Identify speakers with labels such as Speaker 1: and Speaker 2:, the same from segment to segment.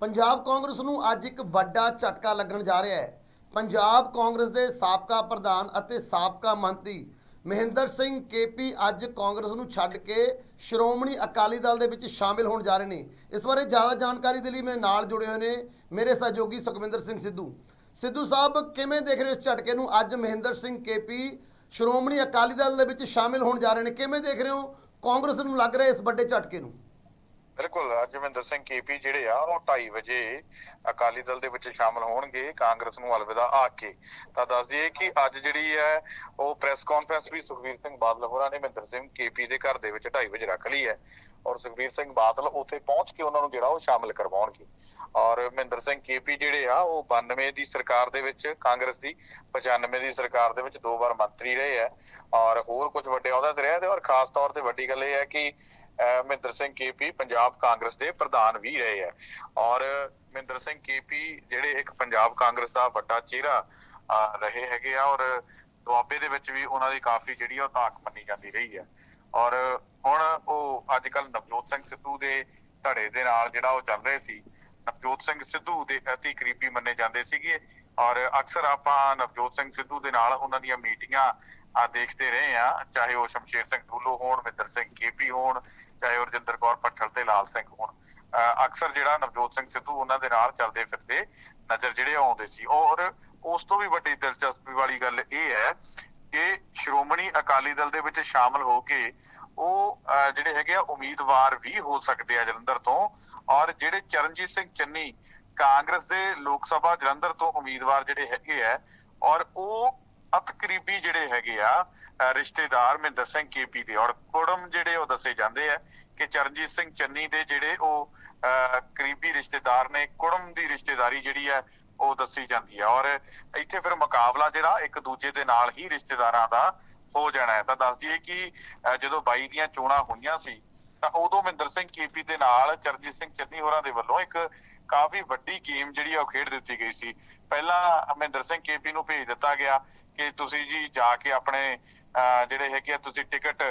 Speaker 1: ਪੰਜਾਬ ਕਾਂਗਰਸ ਨੂੰ ਅੱਜ ਇੱਕ ਵੱਡਾ ਝਟਕਾ ਲੱਗਣ ਜਾ ਰਿਹਾ ਹੈ। ਪੰਜਾਬ ਕਾਂਗਰਸ ਦੇ ਸਾਬਕਾ ਪ੍ਰਧਾਨ ਅਤੇ ਸਾਬਕਾ ਮੰਤਰੀ ਮਹਿੰਦਰ ਸਿੰਘ ਕੇਪੀ ਅੱਜ ਕਾਂਗਰਸ ਨੂੰ ਛੱਡ ਕੇ ਸ਼੍ਰੋਮਣੀ ਅਕਾਲੀ ਦਲ ਦੇ ਵਿੱਚ ਸ਼ਾਮਿਲ ਹੋਣ ਜਾ ਰਹੇ ਨੇ। ਇਸ ਬਾਰੇ ਜ਼ਿਆਦਾ ਜਾਣਕਾਰੀ ਦੇ ਲਈ ਮੇਰੇ ਨਾਲ ਜੁੜੇ ਹੋਏ ਨੇ ਮੇਰੇ ਸਹਿਯੋਗੀ ਸੁਖਵਿੰਦਰ ਸਿੰਘ ਸਿੱਧੂ। ਸਿੱਧੂ ਸਾਹਿਬ, ਕਿਵੇਂ ਦੇਖ ਰਹੇ ਹੋ ਇਸ ਝਟਕੇ ਨੂੰ? ਅੱਜ ਮਹਿੰਦਰ ਸਿੰਘ ਕੇਪੀ ਸ਼੍ਰੋਮਣੀ ਅਕਾਲੀ ਦਲ ਦੇ ਵਿੱਚ ਸ਼ਾਮਿਲ ਹੋਣ ਜਾ ਰਹੇ ਨੇ। ਕਿਵੇਂ ਦੇਖ ਰਹੇ ਹੋ? ਕਾਂਗਰਸ ਨੂੰ ਲੱਗ ਰਿਹਾ ਇਸ ਵੱਡੇ ਝਟਕੇ ਨੂੰ?
Speaker 2: ਬਿਲਕੁਲ ਅਜਮਿੰਦਰ ਸਿੰਘ ਕੇਪੀ ਜਿਹੜੇ ਆ, ਉਹ 2:30 ਵਜੇ ਅਕਾਲੀ ਦਲ ਦੇ ਵਿੱਚ ਸ਼ਾਮਲ ਹੋਣਗੇ, ਕਾਂਗਰਸ ਨੂੰ ਅਲਵਿਦਾ ਆ ਤਾਂ ਦੱਸ ਦਈਏ ਕਿ ਅੱਜ ਜਿਹੜੀ ਹੈ, ਉਹ ਪ੍ਰੈਸ ਕਾਨਫਰੰਸ ਵੀ ਸੁਖਵੀਰ ਸਿੰਘ ਬਾਦਲ ਹੋਰਾਂ ਨੇ, ਮਹਿੰਦਰ ਸਿੰਘ ਕੇਪੀ ਦੇ ਘਰ ਦੇ ਵਿੱਚ 2:30 ਵਜੇ ਰੱਖ ਲਈ ਹੈ। ਔਰ ਸੁਖਵੀਰ ਸਿੰਘ ਬਾਦਲ ਉੱਥੇ ਪਹੁੰਚ ਕੇ ਉਹਨਾਂ ਨੂੰ ਜਿਹੜਾ ਉਹ ਸ਼ਾਮਲ ਕਰਵਾਉਣਗੇ। ਔਰ ਮਹਿੰਦਰ ਸਿੰਘ ਕੇਪੀ ਜਿਹੜੇ ਆ, ਉਹ 92 ਦੀ ਸਰਕਾਰ ਦੇ ਵਿੱਚ, ਕਾਂਗਰਸ ਦੀ 95 ਦੀ ਸਰਕਾਰ ਦੇ ਵਿੱਚ ਦੋ ਵਾਰ ਮੰਤਰੀ ਰਹੇ ਆ ਔਰ ਹੋਰ ਕੁਝ ਵੱਡੇ ਅਹੁਦੇ ਤੇ ਰਹੇ ਤੇ ਔਰ ਖਾਸ ਤੌਰ ਤੇ ਵੱਡੀ ਗੱਲ ਇਹ ਹੈ ਕਿ ਮਹਿੰਦਰ ਸਿੰਘ ਕੇਪੀ ਪੰਜਾਬ ਕਾਂਗਰਸ ਦੇ ਪ੍ਰਧਾਨ ਵੀ ਰਹੇ ਹੈ। ਔਰ ਮਹਿੰਦਰ ਸਿੰਘ ਕੇਪੀ ਜਿਹੜੇ ਇੱਕ ਪੰਜਾਬ ਕਾਂਗਰਸ ਦਾ ਵੱਡਾ ਚਿਹਰਾ ਰਹੇ ਹੈਗੇ ਆ ਔਰ ਦੁਆਬੇ ਦੇ ਵਿੱਚ ਵੀ ਉਹਨਾਂ ਦੀ ਕਾਫੀ ਜਿਹੜੀ ਉਹ ਧਾਕ ਮੰਨੀ ਜਾਂਦੀ ਰਹੀ ਹੈ। ਔਰ ਹੁਣ ਉਹ ਅੱਜ ਕੱਲ ਨਵਜੋਤ ਸਿੰਘ ਸਿੱਧੂ ਦੇ ਧੜੇ ਦੇ ਨਾਲ ਜਿਹੜਾ ਉਹ ਚੱਲ ਰਹੇ ਸੀ, ਨਵਜੋਤ ਸਿੰਘ ਸਿੱਧੂ ਦੇ ਅਤੀ ਕਰੀਬੀ ਮੰਨੇ ਜਾਂਦੇ ਸੀਗੇ। ਔਰ ਅਕਸਰ ਆਪਾਂ ਨਵਜੋਤ ਸਿੰਘ ਸਿੱਧੂ ਦੇ ਨਾਲ ਉਹਨਾਂ ਦੀਆਂ ਮੀਟਿੰਗਾਂ ਆ ਦੇਖਦੇ ਰਹੇ ਆ ਚਾਹੇ ਉਹ ਸ਼ਮਸ਼ੇਰ ਸਿੰਘ ਢੂਲੋ ਹੋਣ ਮਿੰਦਰ ਸਿੰਘ ਕੇਪੀ ਹੋਣ ਚਾਹੇ ਰਜਿੰਦਰ ਕੌਰ, ਪੱਠਲ ਤੇ ਲਾਲ ਸਿੰਘ ਹੋਣ। ਅਕਸਰ ਜਿਹੜਾ ਨਵਜੋਤ ਸਿੰਘ ਸਿੱਧੂ ਉਹਨਾਂ ਦੇ ਨਾਲ ਚੱਲਦੇ ਫਿਰਦੇ ਨਜ਼ਰ ਜਿਹੜੇ ਆਉਂਦੇ ਸੀ। ਔਰ ਉਸ ਤੋਂ ਵੀ ਵੱਡੀ ਦਿਲਚਸਪੀ ਵਾਲੀ ਗੱਲ ਇਹ ਹੈ ਕਿ ਸ਼੍ਰੋਮਣੀ ਅਕਾਲੀ ਦਲ ਦੇ ਵਿੱਚ ਸ਼ਾਮਲ ਹੋ ਕੇ ਉਹ, ਅਹ ਜਿਹੜੇ ਹੈਗੇ ਆ, ਉਮੀਦਵਾਰ ਵੀ ਹੋ ਸਕਦੇ ਆ ਜਲੰਧਰ ਤੋਂ। ਔਰ ਜਿਹੜੇ ਚਰਨਜੀਤ ਸਿੰਘ ਚੰਨੀ ਕਾਂਗਰਸ ਦੇ ਲੋਕ ਸਭਾ ਜਲੰਧਰ ਤੋਂ ਉਮੀਦਵਾਰ ਜਿਹੜੇ ਹੈਗੇ ਆ, ਔਰ ਉਹ ਅਤਕਰੀਬੀ ਜਿਹੜੇ ਹੈਗੇ ਆ ਰਿਸ਼ਤੇਦਾਰ ਮਹਿੰਦਰ ਸਿੰਘ ਕੇਪੀ ਦੇ ਔਰ ਕੁੜਮ ਜਿਹੜੇ ਉਹ ਦੱਸੇ ਜਾਂਦੇ ਆ ਕਿ ਚਰਨਜੀਤ ਸਿੰਘ ਚੰਨੀ ਦੇ ਜਿਹੜੇ ਉਹ ਕਰੀਬੀ ਰਿਸ਼ਤੇਦਾਰ ਨੇ, ਕੁੜਮ ਦੀ ਰਿਸ਼ਤੇਦਾਰੀ ਜਿਹੜੀ ਹੈ ਉਹ ਦੱਸੀ ਜਾਂਦੀ ਹੈ ਔਰ ਇੱਥੇ ਫਿਰ ਮੁਕਾਬਲਾ ਜਿਹੜਾ ਇੱਕ ਦੂਜੇ ਦੇ ਨਾਲ ਹੀ ਰਿਸ਼ਤੇਦਾਰਾਂ ਦਾ ਹੋ ਜਾਣਾ ਹੈ। ਤਾਂ ਦੱਸ ਦਈਏ ਕਿ ਜਦੋਂ 22 ਦੀਆਂ ਚੋਣਾਂ ਹੋਈਆਂ ਸੀ, ਤਾਂ ਉਦੋਂ ਮਹਿੰਦਰ ਸਿੰਘ ਕੇਪੀ ਦੇ ਨਾਲ ਚਰਨਜੀਤ ਸਿੰਘ ਚੰਨੀ ਹੋਰਾਂ ਦੇ ਵੱਲੋਂ ਇੱਕ ਕਾਫੀ ਵੱਡੀ ਗੇਮ ਜਿਹੜੀ ਆ ਉਹ ਖੇਡ ਦਿੱਤੀ ਗਈ ਸੀ। ਪਹਿਲਾਂ ਮਹਿੰਦਰ ਸਿੰਘ ਕੇਪੀ ਨੂੰ ਭੇਜ ਦਿੱਤਾ ਗਿਆ ਕਿ ਤੁਸੀਂ ਜੀ ਜਾ ਕੇ ਆਪਣੇ ਜਿਹੜੇ ਹੈਗੇ ਆ ਤੁਸੀਂ ਟਿਕਟ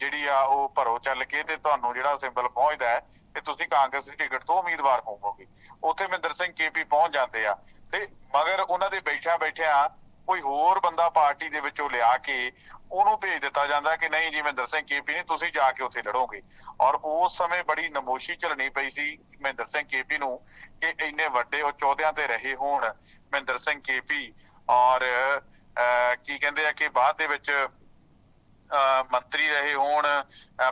Speaker 2: ਜਿਹੜੀ ਆ ਉਹ ਭਰੋ ਚੱਲ ਕੇ ਤੇ ਤੁਹਾਨੂੰ ਜਿਹੜਾ ਸਿੰਬਲ ਪਹੁੰਚਦਾ ਹੈ ਤੇ ਤੁਸੀਂ ਕਾਂਗਰਸ ਦੀ ਟਿਕਟ ਤੋਂ ਉਮੀਦਵਾਰ ਹੋਵੋਗੇ। ਉੱਥੇ ਮਹਿੰਦਰ ਸਿੰਘ ਕੇਪੀ ਪਹੁੰਚ ਜਾਂਦੇ ਆ ਤੇ ਮਗਰ ਉਹਨਾਂ ਦੇ ਬੈਠਿਆਂ ਬੈਠਿਆਂ ਕੋਈ ਹੋਰ ਬੰਦਾ ਪਾਰਟੀ ਦੇ ਵਿੱਚੋਂ ਲਿਆ ਕੇ ਉਹਨੂੰ ਭੇਜ ਦਿੱਤਾ ਜਾਂਦਾ ਕਿ ਨਹੀਂ ਜੀ ਮਹਿੰਦਰ ਸਿੰਘ ਕੇਪੀ ਨਹੀਂ ਤੁਸੀਂ ਜਾ ਕੇ ਉੱਥੇ ਲੜੋਗੇ। ਔਰ ਉਸ ਸਮੇਂ ਬੜੀ ਨਮੋਸ਼ੀ ਚੱਲਣੀ ਪਈ ਸੀ ਮਹਿੰਦਰ ਸਿੰਘ ਕੇਪੀ ਨੂੰ ਕਿ ਇੰਨੇ ਵੱਡੇ ਉਹ ਚੌਧਿਆਂ ਤੇ ਰਹੇ ਹੋਣ ਮਹਿੰਦਰ ਸਿੰਘ ਕੇਪੀ ਔਰ ਅਹ, ਕੀ ਕਹਿੰਦੇ ਆ ਕਿ ਬਾਅਦ ਦੇ ਵਿੱਚ ਮੰਤਰੀ ਰਹੇ ਹੋਣ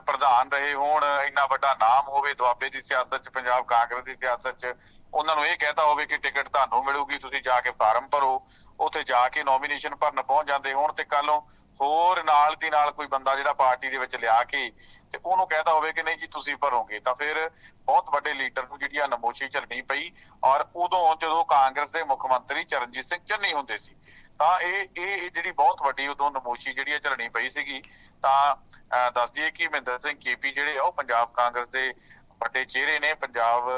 Speaker 2: ਪ੍ਰਧਾਨ ਰਹੇ ਹੋਣ, ਇੰਨਾ ਵੱਡਾ ਨਾਮ ਹੋਵੇ ਦੁਆਬੇ ਦੀ ਸਿਆਸਤ 'ਚ, ਪੰਜਾਬ ਕਾਂਗਰਸ ਦੀ ਸਿਆਸਤ 'ਚ, ਉਹਨਾਂ ਨੂੰ ਇਹ ਕਹਿਤਾ ਹੋਵੇ ਕਿ ਟਿਕਟ ਤੁਹਾਨੂੰ ਮਿਲੂਗੀ, ਤੁਸੀਂ ਜਾ ਕੇ ਫਾਰਮ ਭਰੋ। ਉੱਥੇ ਜਾ ਕੇ ਨੋਮੀਨੇਸ਼ਨ ਭਰਨ ਪਹੁੰਚ ਜਾਂਦੇ ਹੋਣ ਤੇ ਕੱਲੋਂ ਹੋਰ ਨਾਲ ਦੀ ਨਾਲ ਕੋਈ ਬੰਦਾ ਜਿਹੜਾ ਪਾਰਟੀ ਦੇ ਵਿੱਚ ਲਿਆ ਕੇ ਤੇ ਉਹਨੂੰ ਕਹਿਤਾ ਹੋਵੇ ਕਿ ਨਹੀਂ ਜੀ ਤੁਸੀਂ ਭਰੋਗੇ। ਤਾਂ ਫਿਰ ਬਹੁਤ ਵੱਡੇ ਲੀਡਰ ਨੂੰ ਜਿਹੜੀ ਆ ਨਮੋਸ਼ੀ ਝੱਲਣੀ ਪਈ ਔਰ ਉਦੋਂ ਜਦੋਂ ਕਾਂਗਰਸ ਦੇ ਮੁੱਖ ਮੰਤਰੀ ਚਰਨਜੀਤ ਸਿੰਘ ਚੰਨੀ ਹੁੰਦੇ ਸੀ ਤਾਂ ਇਹ ਇਹ ਜਿਹੜੀ ਬਹੁਤ ਵੱਡੀ ਉਦੋਂ ਨਮੋਸ਼ੀ ਜਿਹੜੀ ਹੈ ਝੱਲਣੀ ਪਈ ਸੀਗੀ, ਤਾਂ, ਅਹ, ਦੱਸ ਦਈਏ ਕਿ ਮਹਿੰਦਰ ਸਿੰਘ ਕੇਪੀ ਜਿਹੜੇ ਉਹ ਪੰਜਾਬ ਕਾਂਗਰਸ ਦੇ ਵੱਡੇ ਚਿਹਰੇ ਨੇ, ਪੰਜਾਬ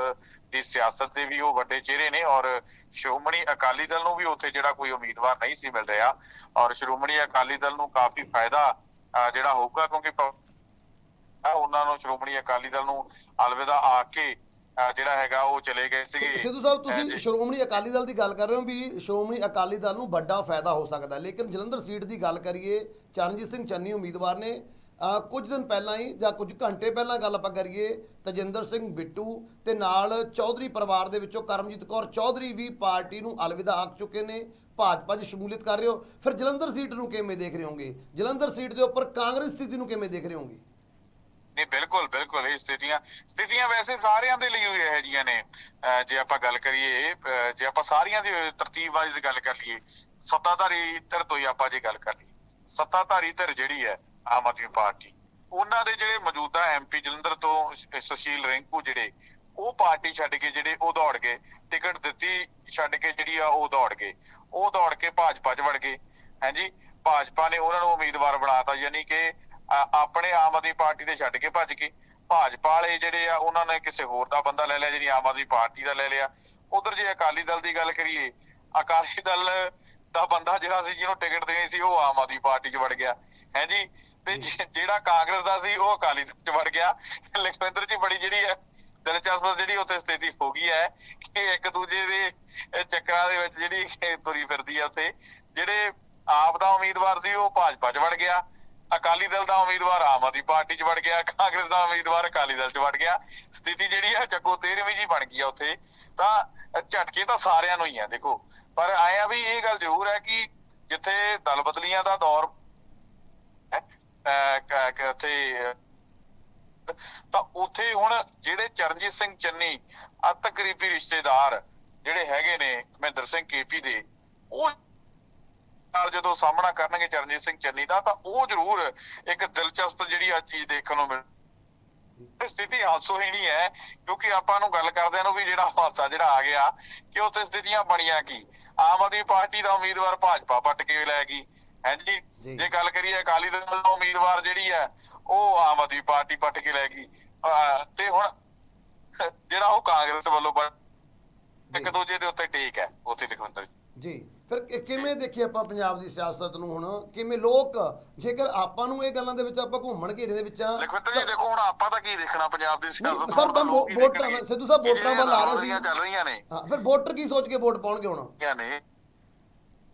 Speaker 2: ਦੀ ਸਿਆਸਤ ਦੇ ਵੀ ਉਹ ਵੱਡੇ ਚਿਹਰੇ ਨੇ ਔਰ ਸ਼੍ਰੋਮਣੀ ਅਕਾਲੀ ਦਲ ਨੂੰ ਵੀ ਉੱਥੇ ਜਿਹੜਾ ਕੋਈ ਉਮੀਦਵਾਰ ਨਹੀਂ ਸੀ ਮਿਲ ਰਿਹਾ ਔਰ ਸ਼੍ਰੋਮਣੀ ਅਕਾਲੀ ਦਲ ਨੂੰ ਕਾਫੀ ਫਾਇਦਾ ਜਿਹੜਾ ਹੋਊਗਾ ਕਿਉਂਕਿ ਉਹਨਾਂ ਨੂੰ ਸ਼੍ਰੋਮਣੀ ਅਕਾਲੀ ਦਲ ਨੂੰ ਅਲਵਿਦਾ ਆ ਕੇ ਅਹ ਜਿਹੜਾ ਹੈਗਾ ਉਹ ਚਲੇ ਗਏ ਸੀਗੇ।
Speaker 1: ਸਿੱਧੂ ਸਾਹਿਬ ਤੁਸੀਂ ਸ਼੍ਰੋਮਣੀ ਅਕਾਲੀ ਦਲ ਦੀ ਗੱਲ ਕਰ ਰਹੇ ਹੋ ਵੀ ਸ਼੍ਰੋਮਣੀ ਅਕਾਲੀ ਦਲ ਨੂੰ ਵੱਡਾ ਫਾਇਦਾ ਹੋ ਸਕਦਾ। ਹੈ। ਲੇਕਿਨ ਜਲੰਧਰ ਸੀਟ ਦੀ ਗੱਲ ਕਰੀਏ ਚਰਨਜੀਤ ਸਿੰਘ ਚੰਨੀ ਉਮੀਦਵਾਰ ਨੇ ਅ, ਕੁਝ ਦਿਨ ਪਹਿਲਾਂ ਹੀ ਜਾਂ ਕੁਝ ਘੰਟੇ ਪਹਿਲਾਂ ਗੱਲ ਆਪਾਂ ਕਰੀਏ ਤਜਿੰਦਰ ਸਿੰਘ ਬਿੱਟੂ ਤੇ ਨਾਲ ਚੌਧਰੀ ਪਰਿਵਾਰ ਦੇ ਵਿੱਚੋਂ ਕਰਮਜੀਤ ਕੌਰ ਚੌਧਰੀ ਵੀ ਪਾਰਟੀ ਨੂੰ ਅਲਵਿਦਾ ਆਖ ਚੁੱਕੇ ਨੇ ਭਾਜਪਾ 'ਚ ਸ਼ਮੂਲੀਅਤ ਕਰ ਰਹੇ ਹੋ। ਫਿਰ ਜਲੰਧਰ ਸੀਟ ਨੂੰ ਕਿਵੇਂ ਦੇਖ ਰਹੇ ਹੋਗੇ? ਜਲੰਧਰ ਸੀਟ ਦੇ ਉੱਪਰ ਕਾਂਗਰਸ ਸਥਿਤੀ ਨੂੰ ਕਿਵੇਂ ਦੇਖ ਰਹੇ ਹੋਗੇ?
Speaker 2: ਨਹੀਂ, ਬਿਲਕੁਲ ਬਿਲਕੁਲ, ਇਹ ਸਥਿਤੀਆਂ ਸਥਿਤੀਆਂ ਵੈਸੇ ਸਾਰਿਆਂ ਦੇ ਲਈ ਹੋਈ ਇਹੋ ਜਿਹੀਆਂ ਨੇ। ਜੇ ਆਪਾਂ ਗੱਲ ਕਰੀਏ ਜੇ ਆਪਾਂ ਸਾਰੀਆਂ ਦੀ ਤਰਤੀਬ ਵਾਈਜ਼ ਗੱਲ ਕਰ ਲਈਏ, ਸੱਤਾਧਾਰੀ ਧਿਰ ਤੋਂ ਹੀ ਆਪਾਂ ਜੇ ਗੱਲ ਕਰ ਲਈਏ, ਸੱਤਾਧਾਰੀ ਧਿਰ ਜਿਹੜੀ ਹੈ, ਆਮ ਆਦਮੀ ਪਾਰਟੀ, ਉਹਨਾਂ ਦੇ ਜਿਹੜੇ ਮੌਜੂਦਾ ਐਮਪੀ ਜਲੰਧਰ ਤੋਂ ਸੁਸ਼ੀਲ ਰਿੰਕੂ ਜਿਹੜੇ, ਉਹ ਪਾਰਟੀ ਛੱਡ ਕੇ ਜਿਹੜੇ ਉਹ ਦੌੜ ਗਏ, ਟਿਕਟ ਦਿੱਤੀ ਛੱਡ ਕੇ ਜਿਹੜੀ ਆ ਉਹ ਦੌੜ ਗਏ, ਉਹ ਦੌੜ ਕੇ ਭਾਜਪਾ 'ਚ ਵੜ ਗਏ ਹਾਂਜੀ ਭਾਜਪਾ ਨੇ ਉਹਨਾਂ ਨੂੰ ਉਮੀਦਵਾਰ ਬਣਾਤਾ, ਯਾਨੀ ਕਿ ਆਪਣੇ ਆਮ ਆਦਮੀ ਪਾਰਟੀ ਦੇ ਛੱਡ ਕੇ ਭੱਜ ਗਏ ਭਾਜਪਾ ਵਾਲੇ ਜਿਹੜੇ ਆ ਉਹਨਾਂ ਨੇ ਕਿਸੇ ਹੋਰ ਦਾ ਬੰਦਾ ਲੈ ਲਿਆ ਜਿਹੜੀ ਆਮ ਆਦਮੀ ਪਾਰਟੀ ਦਾ ਲੈ ਲਿਆ। ਉਧਰ ਜੇ ਅਕਾਲੀ ਦਲ ਦੀ ਗੱਲ ਕਰੀਏ ਅਕਾਲੀ ਦਲ ਦਾ ਬੰਦਾ ਜਿਹੜਾ ਸੀ ਜਿਹਨੂੰ ਟਿਕਟ ਦੇਣੀ ਸੀ ਉਹ ਆਮ ਆਦਮੀ ਪਾਰਟੀ 'ਚ ਵੜ ਗਿਆ। ਹੈ ਜੀ? ਤੇ ਜਿਹੜਾ ਕਾਂਗਰਸ ਦਾ ਸੀ ਉਹ ਅਕਾਲੀ ਦਲ 'ਚ ਵੜ ਗਿਆ। ਲਖਵਿੰਦਰ ਜੀ ਬੜੀ ਜਿਹੜੀ ਹੈ ਦਿਲਚਸਪ ਜਿਹੜੀ ਉੱਥੇ ਸਥਿਤੀ ਹੋ ਗਈ ਹੈ ਕਿ ਇੱਕ ਦੂਜੇ ਦੇ ਚੱਕਰਾਂ ਦੇ ਵਿੱਚ ਜਿਹੜੀ ਤੁਰੀ ਫਿਰਦੀ ਆ ਉੱਥੇ। ਜਿਹੜੇ ਆਪ ਦਾ ਉਮੀਦਵਾਰ ਸੀ ਉਹ ਭਾਜਪਾ 'ਚ ਵੜ ਗਿਆ। ਅਕਾਲੀ ਦਲ ਦਾ ਉਮੀਦਵਾਰ ਆਮ ਆਦਮੀ ਪਾਰਟੀ 'ਚ ਵੜ ਗਿਆ ਕਾਂਗਰਸ ਦਾ ਉਮੀਦਵਾਰ ਅਕਾਲੀ ਦਲ 'ਚ ਵੜ ਗਿਆ। ਸਥਿਤੀ ਜਿਹੜੀ ਆ ਚੱਕੋ 13ਵੀਂ ਜੀ ਬਣ ਗਈ ਆ ਉੱਥੇ। ਤਾਂ ਝਟਕੇ ਤਾਂ ਸਾਰਿਆਂ ਨੂੰ ਹੀ ਆ ਦੇਖੋ। ਪਰ ਆਏ ਵੀ ਇਹ ਗੱਲ ਜ਼ਰੂਰ ਹੈ ਕਿ ਜਿੱਥੇ ਦਲ ਬਦਲੀਆਂ ਦਾ ਦੌਰ ਹੈ, ਉੱਥੇ ਤਾਂ ਉੱਥੇ ਹੁਣ ਜਿਹੜੇ ਚਰਨਜੀਤ ਸਿੰਘ ਚੰਨੀ ਅਤ ਰਿਸ਼ਤੇਦਾਰ ਜਿਹੜੇ ਹੈਗੇ ਨੇ ਮਹਿੰਦਰ ਸਿੰਘ ਕੇਪੀ ਦੇ ਉਹ ਨਾਲ ਜਦੋਂ ਸਾਹਮਣਾ ਕਰਨਗੇ ਚਰਨਜੀਤ ਸਿੰਘ ਚੰਨੀ ਦਾ ਤਾਂ ਉਹ ਜ਼ਰੂਰ ਇੱਕ ਦਿਲਚਸਪ ਜਿਹੜੀ ਆ ਚੀਜ਼ ਦੇਖਣ ਨੂੰ ਮਿਲ ਸਥਿਤੀ ਹਾਸੋਹੀਣੀ ਹੈ ਕਿਉਂਕਿ ਆਪਾਂ ਨੂੰ ਗੱਲ ਕਰਦਿਆਂ ਨੂੰ ਵੀ ਜਿਹੜਾ ਹਾਸਾ ਜਿਹੜਾ ਆ ਗਿਆ ਕਿ ਉੱਥੇ ਸਥਿਤੀਆਂ ਬਣੀਆਂ ਕੀ? ਆਮ ਆਦਮੀ ਪਾਰਟੀ ਦਾ ਉਮੀਦਵਾਰ ਭਾਜਪਾ ਪੱਟ ਕੇ ਲੈ ਗਈ ਹਾਂਜੀ
Speaker 1: ਜੀ।
Speaker 2: ਗੱਲ ਕਰੀਏ ਅਕਾਲੀ ਦਲ ਦਾ ਉਮੀਦਵਾਰ ਜਿਹੜੀ ਹੈ ਉਹ ਆਮ ਆਦਮੀ ਪਾਰਟੀ ਪੱਟ ਕੇ ਲੈ ਗਈ। ਤੇ ਹੁਣ ਜਿਹੜਾ ਉਹ ਕਾਂਗਰਸ ਵੱਲੋਂ ਇੱਕ। ਦੂਜੇ ਦੇ ਉੱਤੇ ਟੇਕ ਹੈ ਉੱਥੇ ਲਖਵਿੰਦਰ ਜੀ।
Speaker 1: ਫਿਰ ਕਿ- ਕਿਵੇਂ ਦੇਖੀਏ ਆਪਾਂ ਪੰਜਾਬ ਦੀ ਸਿਆਸਤ ਨੂੰ ਹੁਣ ਕਿਵੇਂ ਲੋਕ ਜੇਕਰ ਆਪਾਂ ਨੂੰ ਇਹ ਗੱਲਾਂ ਦੇ ਵਿੱਚ ਆਪਾਂ ਘੁੰਮਣ ਘੇਰੇ ਦੇ ਵਿੱਚ ਆ
Speaker 2: ਲਖਵਿੰਦਰ ਜੀ ਦੇਖੋ ਹੁਣ ਆਪਾਂ ਤਾਂ ਕੀ ਦੇਖਣਾ ਪੰਜਾਬ ਦੀ ਸਿਆਸਤ
Speaker 1: ਸਰ,
Speaker 2: ਤਾਂ ਲੋਕ ਕੀ
Speaker 1: ਵੋਟਰਾਂ-
Speaker 2: ਦੇਖਣਗੇ?
Speaker 1: ਸਿੱਧੂ ਸਾਹਿਬ
Speaker 2: ਕਿ
Speaker 1: ਵੋਟਰਾਂ ਵੱਲ ਆ ਰਹੇ ਸੀ।
Speaker 2: ਜਿਹੜੀਆਂ ਚੱਲ ਰਹੀਆਂ ਨੇ
Speaker 1: ਹਾਂ ਫਿਰ ਵੋਟਰ ਕੀ ਸੋਚ ਕੇ ਵੋਟ ਪਾਉਣਗੇ ਹੁਣ
Speaker 2: ਹੈਗੀਆਂ ਨੇ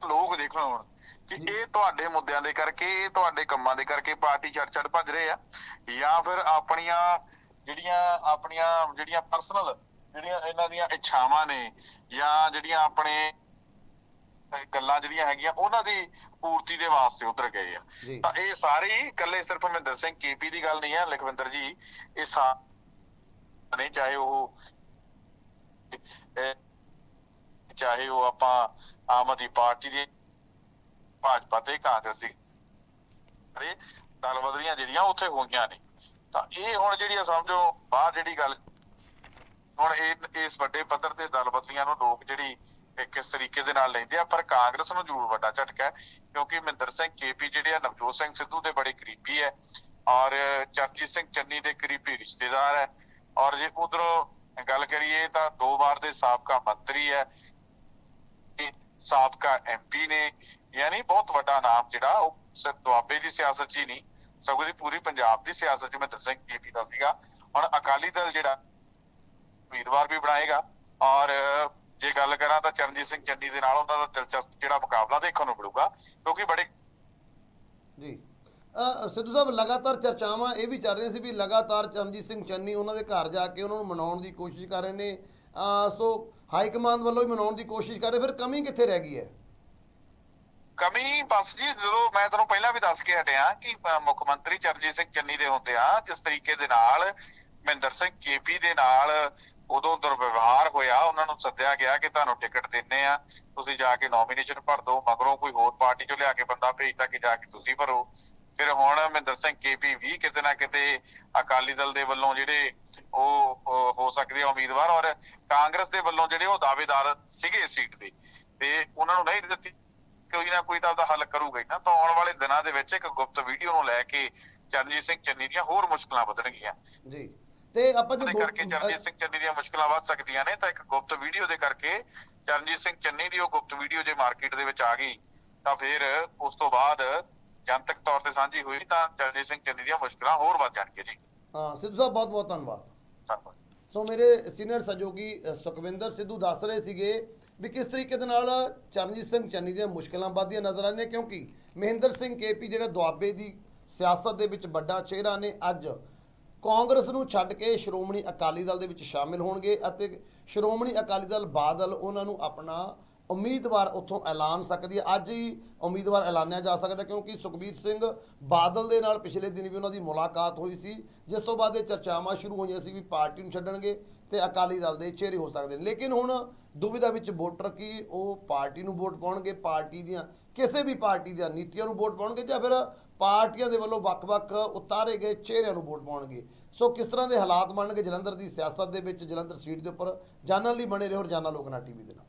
Speaker 2: ਲੋਕ ਦੇਖਣ ਹੁਣ ਕਿ। ਇਹ ਤੁਹਾਡੇ ਮੁੱਦਿਆਂ ਦੇ ਕਰਕੇ ਇਹ ਤੁਹਾਡੇ ਕੰਮਾਂ ਦੇ ਕਰਕੇ ਪਾਰਟੀ ਛੱਡ ਛੱਡ ਭੱਜ ਰਹੇ ਆ ਜਾਂ ਫਿਰ ਆਪਣੀਆਂ ਜਿਹੜੀਆਂ ਆਪਣੀਆਂ ਜਿਹੜੀਆਂ ਪਰਸਨਲ ਜਿਹੜੀਆਂ ਇਹਨਾਂ ਦੀਆਂ ਇੱਛਾਵਾਂ ਨੇ ਜਾਂ ਜਿਹੜੀਆਂ ਆਪਣੇ ਗੱਲਾਂ ਜਿਹੜੀਆਂ ਹੈਗੀਆਂ ਉਹਨਾਂ ਦੀ ਪੂਰਤੀ ਦੇ ਵਾਸਤੇ ਉਧਰ ਗਏ ਆ।
Speaker 1: ਜੀ।
Speaker 2: ਤਾਂ ਇਹ ਸਾਰੇ ਹੀ ਇਕੱਲੇ ਸਿਰਫ ਮਹਿੰਦਰ ਸਿੰਘ ਕੇਪੀ ਦੀ ਗੱਲ ਨਹੀਂ ਹੈ ਲਖਵਿੰਦਰ ਜੀ ਇਹ ਸਾ ਨਹੀਂ ਚਾਹੇ ਉਹ ਚਾਹੇ ਉਹ ਆਪਾਂ ਆਮ ਆਦਮੀ ਪਾਰਟੀ ਦੀ ਭਾਜਪਾ ਤੇ ਕਾਂਗਰਸ ਦੀ ਅਰੇ ਦਲ ਬਦਲੀਆਂ ਜਿਹੜੀਆਂ ਉੱਥੇ ਹੋਈਆਂ ਨੇ। ਤਾਂ ਇਹ ਹੁਣ ਜਿਹੜੀ ਆ ਸਮਝੋ ਬਾਹਰ ਜਿਹੜੀ ਗੱਲ ਹੁਣ ਇਹ ਇਸ ਵੱਡੇ ਪੱਧਰ ਤੇ ਦਲ ਬਦਲੀਆਂ ਨੂੰ ਲੋਕ ਜਿਹੜੀ ਕਿਸ ਤਰੀਕੇ ਦੇ ਨਾਲ ਲੈਂਦੇ ਆ, ਪਰ ਕਾਂਗਰਸ ਨੂੰ ਜ਼ਰੂਰ ਵੱਡਾ ਝਟਕਾ ਹੈ, ਕਿਉਂਕਿ ਮਹਿੰਦਰ ਸਿੰਘ ਕੇਪੀ ਜਿਹੜੇ ਆ, ਨਵਜੋਤ ਸਿੰਘ ਸਿੱਧੂ ਦੇ ਬੜੇ ਕਰੀਬੀ ਹੈ ਔਰ ਚਰਨਜੀਤ ਸਿੰਘ ਚੰਨੀ ਦੇ ਕਰੀਬੀ ਰਿਸ਼ਤੇਦਾਰ ਹੈ ਔਰ ਜੇ ਉਧਰੋਂ ਗੱਲ ਕਰੀਏ ਤਾਂ ਦੋ ਵਾਰ ਦੇ ਸਾਬਕਾ ਮੰਤਰੀ ਹੈ ਸਾਬਕਾ ਐਮਪੀ ਨੇ, ਯਾਨੀ ਬਹੁਤ ਵੱਡਾ ਨਾਮ ਜਿਹੜਾ, ਉਹ ਸਿਰਫ ਦੁਆਬੇ ਦੀ ਸਿਆਸਤ 'ਚ ਹੀ ਨਹੀਂ, ਸਗੋਂ ਦੀ ਪੂਰੀ ਪੰਜਾਬ ਦੀ ਸਿਆਸਤ 'ਚ ਮਹਿੰਦਰ ਸਿੰਘ ਕੇਪੀ ਦਾ ਸੀਗਾ। ਹੁਣ ਅਕਾਲੀ ਦਲ ਜਿਹੜਾ, ਉਮੀਦਵਾਰ ਵੀ ਬਣਾਏਗਾ ਔਰ ਜੇ ਗੱਲ ਕਰਾਂ ਤਾਂ ਚਰਨਜੀਤ ਸਿੰਘ ਚੰਨੀ ਦੇ ਨਾਲ ਉਹਨਾਂ ਦਾ ਦਿਲਚਸਪ ਜਿਹੜਾ ਮੁਕਾਬਲਾ ਦੇਖਣ ਨੂੰ ਮਿਲੂਗਾ ਕਿਉਂਕਿ ਬੜੇ
Speaker 1: ਜੀ ਸਿੱਧੂ ਸਾਹਿਬ ਲਗਾਤਾਰ ਚਰਚਾਵਾਂ ਇਹ ਵੀ ਚੱਲ ਰਹੀਆਂ ਸੀ ਵੀ ਲਗਾਤਾਰ ਚਰਨਜੀਤ ਸਿੰਘ ਚੰਨੀ ਉਹਨਾਂ ਦੇ ਘਰ ਜਾ ਕੇ ਉਹਨਾਂ ਨੂੰ ਮਨਾਉਣ ਦੀ ਕੋਸ਼ਿਸ਼ ਕਰ ਰਹੇ ਨੇ। ਸੋ ਹਾਈ ਕਮਾਂਡ ਵੱਲੋਂ ਵੀ ਮਨਾਉਣ ਦੀ ਕੋਸ਼ਿਸ਼ ਕਰ ਰਹੇ ਫਿਰ ਕਮੀ ਕਿੱਥੇ ਰਹਿ ਗਈ ਹੈ?
Speaker 2: ਕਮੀ ਬਸ ਜੀ ਜਦੋਂ ਮੈਂ ਤੁਹਾਨੂੰ ਪਹਿਲਾਂ ਵੀ ਦੱਸ ਕੇ ਹਟਿਆ ਕਿ ਮੁੱਖ ਮੰਤਰੀ ਚਰਨਜੀਤ ਸਿੰਘ ਚੰਨੀ ਦੇ ਹੁੰਦੇ ਆ ਜਿਸ ਤਰੀਕੇ ਦੇ ਨਾਲ ਮਹਿੰਦਰ ਸਿੰਘ ਕੇਪੀ ਦੇ ਨਾਲ ਉਦੋਂ ਦੁਰਵਿਵਹਾਰ ਹੋਇਆ, ਉਹਨਾਂ ਨੂੰ ਸੱਦਿਆ ਗਿਆ ਕਿ ਤੁਹਾਨੂੰ ਟਿਕਟ ਦਿੰਨੇ ਆ, ਤੁਸੀਂ ਜਾ ਕੇ ਨੋਮੀਨੇਸ਼ਨ ਭਰ ਦਿਓ, ਮਗਰੋਂ ਕੋਈ ਹੋਰ ਪਾਰਟੀ ਚੋਂ ਲਿਆ ਕੇ ਬੰਦਾ ਭੇਜਦਾ ਕਿ ਜਾ ਕੇ ਤੁਸੀਂ ਭਰੋ। ਫਿਰ ਹੁਣ ਮਹਿੰਦਰ ਸਿੰਘ ਕੇਪੀ ਵੀ ਕਿਤੇ ਨਾ ਕਿਤੇ ਅਕਾਲੀ ਦਲ ਦੇ ਵੱਲੋਂ ਜਿਹੜੇ ਉਹ ਹੋ ਸਕਦੇ ਆ ਉਮੀਦਵਾਰ ਔਰ ਕਾਂਗਰਸ ਦੇ ਵੱਲੋਂ ਜਿਹੜੇ ਉਹ ਦਾਅਵੇਦਾਰ ਸੀਗੇ ਇਸ ਸੀਟ ਦੇ। ਤੇ ਉਹਨਾਂ ਨੂੰ ਨਹੀਂ ਦਿੱਤੀ, ਕੋਈ ਨਾ ਕੋਈ ਤਾਂ ਉਹਦਾ ਹੱਲ ਕਰੂਗਾ ਹੀ ਨਾ। ਤਾਂ ਆਉਣ ਵਾਲੇ ਦਿਨਾਂ ਦੇ ਵਿੱਚ ਇੱਕ ਗੁਪਤ ਵੀਡੀਓ ਨੂੰ ਲੈ ਕੇ ਚਰਨਜੀਤ ਸਿੰਘ ਚੰਨੀ ਦੀਆਂ ਹੋਰ ਮੁਸ਼ਕਲਾਂ ਵਧਣਗੀਆਂ।
Speaker 1: ਜੀ। ਤੇ ਆਪਾਂ ਜੇ
Speaker 2: ਕਰਕੇ ਚਰਨਜੀਤ ਸਿੰਘ ਚੰਨੀ ਦੀਆਂ ਮੁਸ਼ਕਲਾਂ ਵੱਧ ਸਕਦੀਆਂ ਨੇ। ਤਾਂ ਇੱਕ ਗੁਪਤ ਵੀਡੀਓ ਦੇ ਕਰਕੇ ਚਰਨਜੀਤ ਸਿੰਘ ਚੰਨੀ ਦੀ ਉਹ ਗੁਪਤ ਵੀਡੀਓ ਜੇ ਮਾਰਕੀਟ ਦੇ ਵਿੱਚ ਆ ਗਈ ਤਾਂ ਫਿਰ ਉਸ ਤੋਂ ਬਾਅਦ ਜਨਤਕ ਤੌਰ ਤੇ ਸਾਂਝੀ ਹੋਈ ਤਾਂ ਚਰਨਜੀਤ ਸਿੰਘ ਚੰਨੀ ਦੀਆਂ ਮੁਸ਼ਕਲਾਂ ਹੋਰ ਵੱਧ ਜਾਣਗੀਆਂ ਜੀ।
Speaker 1: ਹਾਂ ਸਿੱਧੂ ਸਾਹਿਬ ਬਹੁਤ ਬਹੁਤ ਧੰਨਵਾਦ। ਸੋ ਮੇਰੇ ਸੀਨੀਅਰ ਸਹਿਯੋਗੀ ਸੁਖਵਿੰਦਰ ਸਿੱਧੂ ਦੱਸ ਰਹੇ ਸੀਗੇ ਵੀ ਕਿਸ ਤਰੀਕੇ ਦੇ ਨਾਲ ਚਰਨਜੀਤ ਸਿੰਘ ਚੰਨੀ ਦੀਆਂ ਮੁਸ਼ਕਲਾਂ ਵੱਧਦੀਆਂ ਨਜ਼ਰ ਆ ਰਹੀਆਂ ਕਿਉਂਕਿ ਮਹਿੰਦਰ ਸਿੰਘ ਕੇਪੀ ਜਿਹੜਾ ਦੁਆਬੇ ਦੀ ਸਿਆਸਤ ਦੇ ਵਿੱਚ ਵੱਡਾ ਚਿਹਰਾ ਨੇ ਅੱਜ ਕਾਂਗਰਸ ਨੂੰ ਛੱਡ ਕੇ ਸ਼੍ਰੋਮਣੀ ਅਕਾਲੀ ਦਲ ਦੇ ਵਿੱਚ ਸ਼ਾਮਿਲ ਹੋਣਗੇ ਅਤੇ ਸ਼੍ਰੋਮਣੀ ਅਕਾਲੀ ਦਲ ਬਾਦਲ ਉਹਨਾਂ ਨੂੰ ਆਪਣਾ ਉਮੀਦਵਾਰ ਉੱਥੋਂ ਐਲਾਨ ਸਕਦੀ ਹੈ। ਅੱਜ ਹੀ ਉਮੀਦਵਾਰ ਐਲਾਨਿਆ ਜਾ ਸਕਦਾ ਕਿਉਂਕਿ ਸੁਖਬੀਰ ਸਿੰਘ ਬਾਦਲ ਦੇ ਨਾਲ ਪਿਛਲੇ ਦਿਨ ਵੀ ਉਹਨਾਂ ਦੀ ਮੁਲਾਕਾਤ ਹੋਈ ਸੀ। ਜਿਸ ਤੋਂ ਬਾਅਦ ਇਹ ਚਰਚਾਵਾਂ ਸ਼ੁਰੂ ਹੋਈਆਂ ਸੀ ਵੀ ਪਾਰਟੀ ਨੂੰ ਛੱਡਣਗੇ ਤੇ ਅਕਾਲੀ ਦਲ ਦੇ ਚਿਹਰੇ ਹੋ ਸਕਦੇ ਨੇ। ਲੇਕਿਨ ਹੁਣ ਦੁਬਿਧਾ ਵਿੱਚ ਵੋਟਰ ਕੀ ਉਹ ਪਾਰਟੀ ਨੂੰ ਵੋਟ ਪਾਉਣਗੇ? ਪਾਰਟੀ ਦੀਆਂ ਕਿਸੇ ਵੀ ਪਾਰਟੀ ਦੀਆਂ ਨੀਤੀਆਂ ਨੂੰ ਵੋਟ ਪਾਉਣਗੇ ਜਾਂ ਫਿਰ ਪਾਰਟੀਆਂ ਦੇ ਵੱਲੋਂ ਵੱਖ-ਵੱਖ ਉਤਾਰੇ ਗਏ ਚਿਹਰਿਆਂ ਨੂੰ ਵੋਟ ਪਾਉਣਗੇ? ਸੋ ਕਿਸ ਤਰ੍ਹਾਂ ਦੇ ਹਾਲਾਤ ਬਣਨਗੇ ਜਲੰਧਰ ਦੀ ਸਿਆਸਤ ਦੇ ਵਿੱਚ? ਜਲੰਧਰ ਸੀਟ ਦੇ ਉੱਪਰ ਜਾਣਨ ਲਈ ਬਣੇ ਰਹੋ ਰੋਜ਼ਾਨਾ ਲੋਕਨਾ ਟੀਵੀ ਦੇ ਨਾਲ।